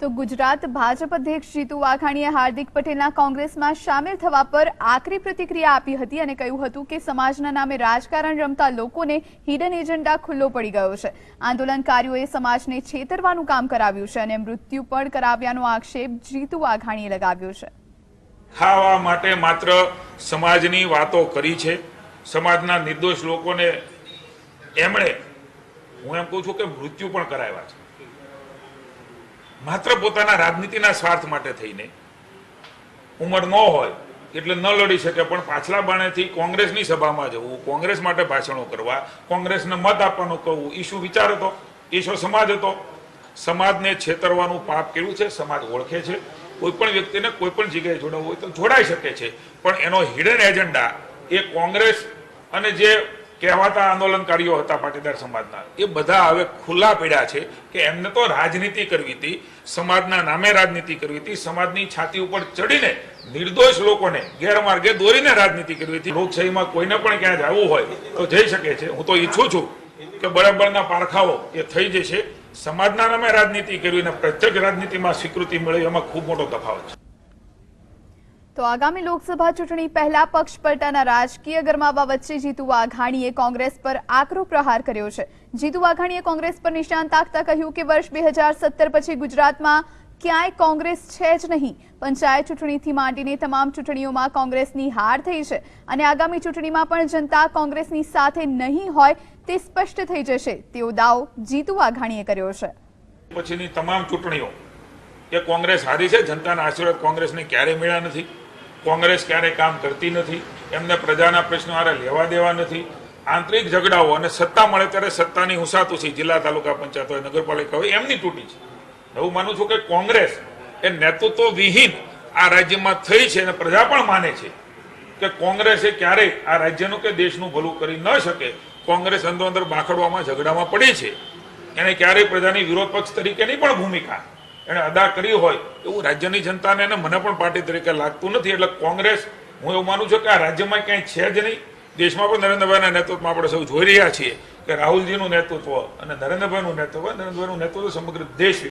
તો ગુજરાત ભાજપ અધ્યક્ષ જીતુ વાઘાણીએ હાર્દિક પટેલના કોંગ્રેસમાં સામેલ થવા પર આકરી પ્રતિક્રિયા આપી હતી અને કહ્યું હતું કે સમાજના નામે રાજકારણ રમતા લોકોને હિડન એજન્ડા ખુલ્લો પડી ગયો છે. આંદોલનકારીઓએ સમાજને છેતરવાનું કામ કરાવ્યું છે અને મૃત્યુ પણ કરાવ્યાનો આક્ષેપ જીતુ વાઘાણીએ લગાવ્યો છે. ખાવા માટે માત્ર સમાજની વાતો કરી છે. સમાજના નિર્દોષ લોકોને એમણે, હું એમ કહું છું કે મૃત્યુ પણ કરાવ્યા છે. માત્ર પોતાના રાજનીતિના સ્વાર્થ માટે થઈને. ઉંમર ન હોય, એટલે ન લડી શકે, પણ પાછલા બાણેથી કોંગ્રેસની સભામાં જવું, કોંગ્રેસ માટે ભાષણો કરવા, કોંગ્રેસને મત આપવાનું કહું ઈશુ વિચાર હતો? એ શું સમાજ હતો? સમાજને છેતરવાનું પાપ કેવું છે? સમાજ ઓળખે છે? કોઈ પણ વ્યક્તિને કોઈ પણ જગ્યાએ જોડાવવું હોય તો જોડાઈ શકે છે. પણ એનો હિડન એજન્ડા એ કોંગ્રેસ અને જે કહેવાતા આંદોલનકારીઓ હતા પાટીદાર સમાજના. એ બધા હવે ખુલ્લા પડ્યા છે કે એમને તો રાજનીતિ કરવી હતી, સમાજના નામે રાજનીતિ કરવી હતી, સમાજની છાતી ઉપર ચડીને નિર્દોષ લોકોને ગેરમાર્ગે દોરીને રાજનીતિ કરવી હતી. લોકશાહીમાં કોઈને પણ ક્યાં જવું હોય તો જઈ શકે છે. હું તો ઈચ્છું છું કે બરાબરના પારખાઓ એ થઈ જશે. સમાજના નામે રાજનીતિ કરવી અને પ્રત્યક્ષ રાજનીતિમાં સ્વીકૃતિ મળે એમાં ખૂબ મોટો તફાવત છે. તો આગામી લોકસભા ચૂંટણી પહેલા પક્ષ પલટાના રાજકીય ગરમાવા વચ્ચે જીતુ વાઘાણીએ કોંગ્રેસ પર આકરો પ્રહાર કર્યો છે. જીતુ વાઘાણીએ કોંગ્રેસ પર નિશાન તાકતા કહ્યું કે વર્ષ બે હજાર સત્તર પછી ગુજરાતમાં ક્યાંય કોંગ્રેસ છે જ નહીં. પંચાયત ચૂંટણીથી માંડીને તમામ ચૂંટણીઓમાં કોંગ્રેસની હાર થઈ છે અને આગામી ચૂંટણીમાં પણ જનતા કોંગ્રેસની સાથે નહીં હોય તે સ્પષ્ટ થઈ જશે. તેવો દાવો જીતુ વાઘાણીએ કર્યો છે. પછીની તમામ ચૂંટણીઓ કોંગ્રેસ હારી છે, જનતાના આશીર્વાદ કોંગ્રેસને ક્યારેય મળ્યા નથી. કોંગ્રેસ ક્યારેય કામ કરતી નથી, એમને પ્રજાના પ્રશ્નો આરે લેવા દેવા નથી. આંતરિક ઝઘડાઓ અને સત્તા મળે ત્યારે સત્તાની હુસાતુસી જિલ્લા તાલુકા પંચાયત હોય, નગરપાલિકા હોય, એમની તૂટી છે. એવું માનું છું કે કોંગ્રેસ એ નેતૃત્વ વિહીન આ રાજ્યમાં થઈ છે અને પ્રજા પણ માને છે કે કોંગ્રેસે ક્યારેય આ રાજ્યનું કે દેશનું ભલું કરી ન શકે. કોંગ્રેસ અંદરો અંદર બાખડવામાં, ઝઘડામાં પડી છે. એને ક્યારેય પ્રજાની વિરોધ પક્ષ તરીકેની પણ ભૂમિકા એણે અદા કરી હોય, એવું રાજ્યની જનતાને અને મને પણ પાર્ટી તરીકે લાગતું નથી. એટલે કોંગ્રેસ, હું એવું માનું છું કે આ રાજ્યમાં ક્યાંય છે જ નહીં. દેશમાં પણ નરેન્દ્રભાઈના નેતૃત્વમાં આપણે સૌ જોઈ રહ્યા છીએ કે રાહુલજીનું નેતૃત્વ અને નરેન્દ્રભાઈનું નેતૃત્વ નરેન્દ્રભાઈનું નેતૃત્વ સમગ્ર દેશ